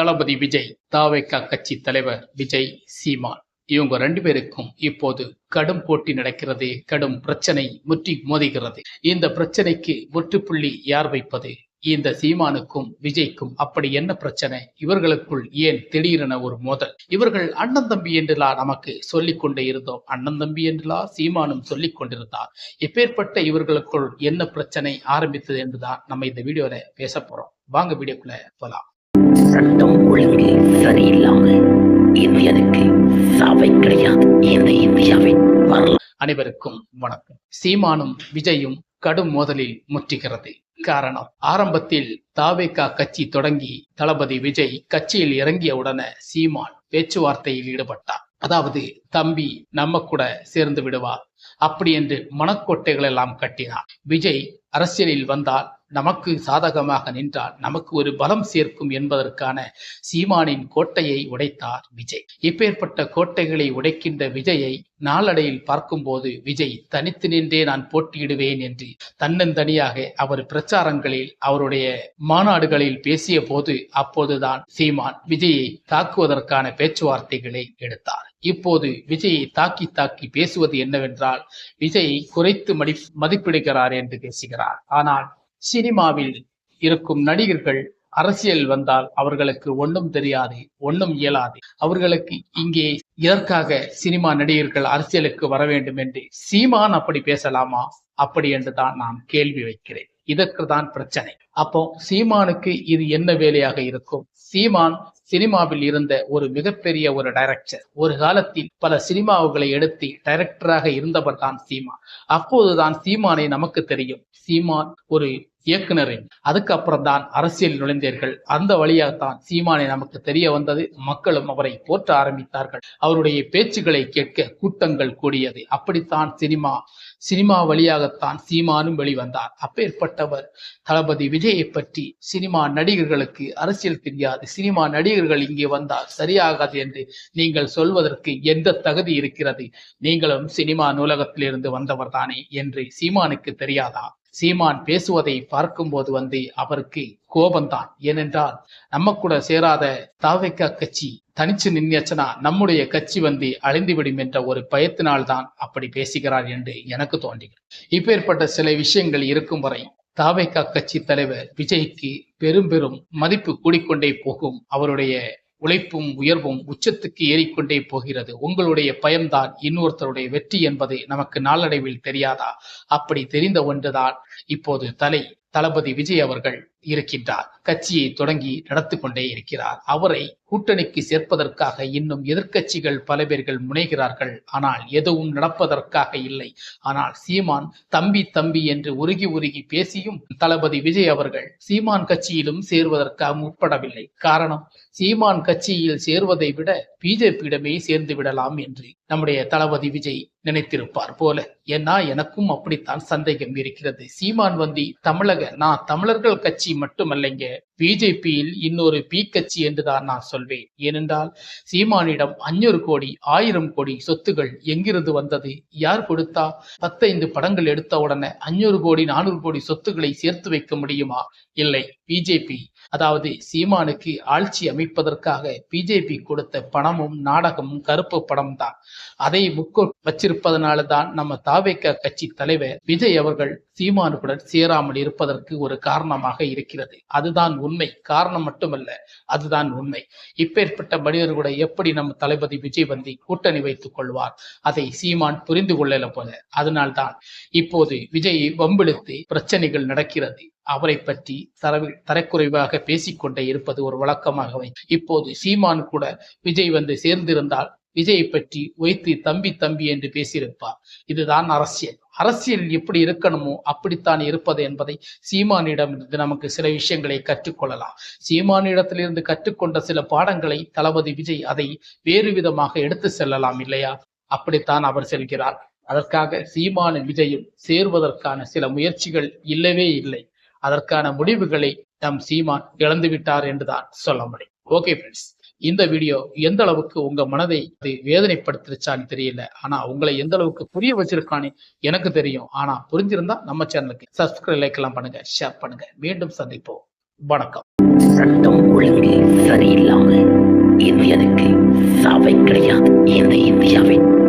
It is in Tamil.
தளபதி விஜய் தாவேக்கா கட்சி தலைவர் விஜய் சீமான். இவங்க ரெண்டு பேருக்கும் இப்போது கடும் போட்டி நடக்கிறது கடும் பிரச்சனை முற்றி மோதுகிறது. இந்த பிரச்சனைக்கு முற்றுப்புள்ளி யார் வைப்பது? இந்த சீமானுக்கும் விஜய்க்கும் அப்படி என்ன பிரச்சனை? இவர்களுக்குள் ஏன் திடீரென ஒரு மோதல்? இவர்கள் அண்ணன் தம்பி என்றுலா நமக்கு சொல்லிக் கொண்டே இருந்தோம். அண்ணன் தம்பி என்றுலா சீமானும் சொல்லிக் கொண்டிருந்தார் எப்பேற்பட்ட இவர்களுக்குள் என்ன பிரச்சனை ஆரம்பித்தது என்றுதான் நம்ம இந்த வீடியோல பேச போறோம். வாங்க வீடியோக்குள்ள போலாம். சட்டம் ஒழுங்கு சரியில்லாமல் இந்தியாவுக்கு சாவை கிடையாது. இந்த இந்தியாவின் வரலாறு. அனைவருக்கும் வணக்கம். சீமானும் விஜயும் கடும் மோதலில் முற்றுகிறது. காரணம் ஆரம்பத்தில் தாவேகா கட்சி தொடங்கி தளபதி விஜய் கட்சியில் இறங்கியவுடனே சீமான் பேச்சுவார்த்தையில் ஈடுபட்டார். அதாவது தம்பி நம்ம கூட சேர்ந்து விடுவார் அப்படி என்று மனக்கோட்டைகள் எல்லாம் கட்டினார். விஜய் அரசியலில் வந்தால் நமக்கு சாதகமாக நின்றால் நமக்கு ஒரு பலம் சேர்க்கும் என்பதற்கான சீமானின் கோட்டையை உடைத்தார் விஜய். இப்பேற்பட்ட கோட்டைகளை உடைக்கின்ற விஜயை நாளடையில் பார்க்கும்போது விஜய் தனித்து நின்றே நான் போட்டியிடுவேன் என்று தன்னந்தனியாக அவர் பிரச்சாரங்களில் அவருடைய மாநாடுகளில் பேசிய போது அப்போதுதான் சீமான் விஜயை தாக்குவதற்கான பேச்சுவார்த்தைகளை எடுத்தார். இப்போது விஜயை தாக்கி தாக்கி பேசுவது என்னவென்றால் விஜயை குறைத்து மதிப்பிடுகிறார் என்று பேசுகிறார். ஆனால் சினிமாவில் இருக்கும் நடிகர்கள் அரசியல் வந்தால் அவர்களுக்கு ஒன்றும் தெரியாது ஒன்றும் இயலாது. அவர்களுக்கு இங்கே இதற்காக சினிமா நடிகர்கள் அரசியலுக்கு வர வேண்டும் என்று சீமான் அப்படி பேசலாமா? அப்படி என்று தான் நான் கேள்வி வைக்கிறேன். இதற்கு தான் பிரச்சனை. அப்போ சீமானுக்கு இது என்ன வேலையாக இருக்கும்? சீமான் சினிமாவில் இருந்த ஒரு மிகப்பெரிய ஒரு டைரக்டர் ஒரு காலத்தில் பல சினிமாவுகளை எடுத்து டைரக்டராக இருந்தவர் தான் சீமான். அப்போதுதான் சீமானை நமக்கு தெரியும். சீமான் ஒரு இயக்குனரை அதுக்கப்புறம் தான் அரசியல் நுழைந்தீர்கள். அந்த வழியாகத்தான் சீமானை நமக்கு தெரிய வந்தது. மக்களும் அவரை போற்ற ஆரம்பித்தார்கள். அவருடைய பேச்சுகளை கேட்க கூட்டங்கள் கூடியது. அப்படித்தான் சினிமா சினிமா வழியாகத்தான் சீமானும் வெளிவந்தார். அப்பேற்பட்டவர் தளபதி விஜயை பற்றி சினிமா நடிகர்களுக்கு அரசியல் தெரியாது. சினிமா நடிகர்கள் இங்கே வந்தால் சரியாகாது என்று நீங்கள் சொல்வதற்கு எந்த தகுதி இருக்கிறது? நீங்களும் சினிமா நூலகத்திலிருந்து வந்தவர் தானே என்று சீமானுக்கு தெரியாதா? சீமான் பேசுவதை பார்க்கும்போது வந்து அவருக்கு கோபம்தான் ஏனென்றால் நம்ம கூட சேராத தாவைக்கா கட்சி தனிச்சு நின்னுச்சுன்னா நம்முடைய கட்சி வந்து அழிந்துவிடும் என்ற ஒரு பயத்தினால்தான் அப்படி பேசுகிறார் என்று எனக்கு தோன்றுகிறது. இப்பேற்பட்ட சில விஷயங்கள் இருக்கும் வரை தாவைக்கா கட்சி தலைவர் விஜய்க்கு பெரும் பெரும் மதிப்பு கூடிக்கொண்டே போகும் அவருடைய உழைப்பும் உயர்வும் உச்சத்துக்கு ஏறிக்கொண்டே போகிறது. உங்களுடைய பயம்தான் இன்னொருத்தருடைய வெற்றி என்பது நமக்கு நாளடைவில் தெரியாதா? அப்படி தெரிந்த ஒன்றுதான் இப்போது தலை. தளபதி விஜய் அவர்கள் இருக்கின்றார். கட்சியை தொடங்கி நடத்தி கொண்டே இருக்கிறார். அவரை கூட்டணிக்கு சேர்ப்பதற்காக இன்னும் எதிர்க்கட்சிகள் பல பேர்கள் முனைகிறார்கள். ஆனால் எதுவும் நடப்பதற்காக இல்லை. ஆனால் சீமான் தம்பி தம்பி என்று உருகி உருகி பேசியும் தளபதி விஜய் அவர்கள் சீமான் கட்சியிலும் சேர்வதற்காக முற்படவில்லை. காரணம் சீமான் கட்சியில் சேர்வதை விட பிஜேபியிடமே சேர்ந்து விடலாம் என்று நம்முடைய தளபதி விஜய் நினைத்திருப்பார் போல. ஏன்னா எனக்கும் அப்படித்தான் சந்தேகம் இருக்கிறது. சீமான் வந்தி தமிழக நான் தமிழர்கள் கட்சி மட்டுமல்லைங்க பிஜேபியில் இன்னொரு பி கட்சி என்றுதான் நான் சொல்வேன். ஏனென்றால் சீமானிடம் அஞ்சூறு கோடி ஆயிரம் கோடி சொத்துகள் எங்கிருந்து வந்தது? யார் கொடுத்தா? பத்தைந்து படங்கள் எடுத்த உடனே அஞ்சூறு கோடி நானூறு கோடி சொத்துக்களை சேர்த்து வைக்க முடியுமா? இல்லை. பிஜேபி அதாவது சீமானுக்கு ஆட்சி அமைப்பதற்காக பிஜேபி கொடுத்த பணமும் நாடகமும் கருப்பு படம் தான். அதை முக்கோ வச்சிருப்பதனால தான் நம்ம தாவேக்க கட்சி தலைவர் விஜய் அவர்கள் சீமானுடன் சேராமல் இருப்பதற்கு ஒரு காரணமாக இருக்கிறது. அதுதான் உண்மை. காரணம் மட்டுமல்ல அதுதான் உண்மை. இப்பேற்பட்ட மனிதர் கூட எப்படி நம்ம தளபதி விஜய் வந்து கூட்டணி வைத்துக் கொள்வார்? அதை சீமான் புரிந்து கொள்ளல போல. அதனால்தான் இப்போது விஜயை வம்பிழுத்து பிரச்சனைகள் நடக்கிறது. அவரை பற்றி தரவி தரக்குறைவாக பேசிக்கொண்டே இருப்பது ஒரு வழக்கமாகவே. இப்போது சீமான் கூட விஜய் வந்து சேர்ந்திருந்தால் விஜயை பற்றி வைத்து தம்பி தம்பி என்று பேசியிருப்பார். இதுதான் அரசியல். அரசியல் எப்படி இருக்கணுமோ அப்படித்தான் இருப்பது என்பதை சீமானிடம் இருந்து நமக்கு சில விஷயங்களை கற்றுக்கொள்ளலாம். சீமானிடத்திலிருந்து கற்றுக்கொண்ட சில பாடங்களை தளபதி விஜய் அதை வேறு விதமாக எடுத்து செல்லலாம் இல்லையா? அப்படித்தான் அவர் செல்கிறார். அதற்காக சீமான விஜயும் சேர்வதற்கான சில முயற்சிகள் இல்லவே இல்லை. அதற்கான முடிவுகளை நம் சீமான் இழந்து விட்டார் என்றுதான் சொல்ல முடியும். ஓகே ஃப்ரெண்ட்ஸ் இந்த வீடியோ எந்த அளவுக்கு உங்க மனதை வேதனைப்படுத்திருச்சான்னு தெரியல. ஆனா உங்களை எந்த அளவுக்கு புரிய வச்சிருக்கான்னு எனக்கு தெரியும். ஆனா புரிஞ்சிருந்தா நம்ம சேனலுக்கு சப்ஸ்கிரைப் லைக் எல்லாம் பண்ணுங்க ஷேர் பண்ணுங்க. மீண்டும் சந்திப்போம். வணக்கம். சட்டம் ஒழுங்கு சரியில்லாமல் இந்தியனுக்கு சாவை கிடையாது. இந்த இந்தியாவின்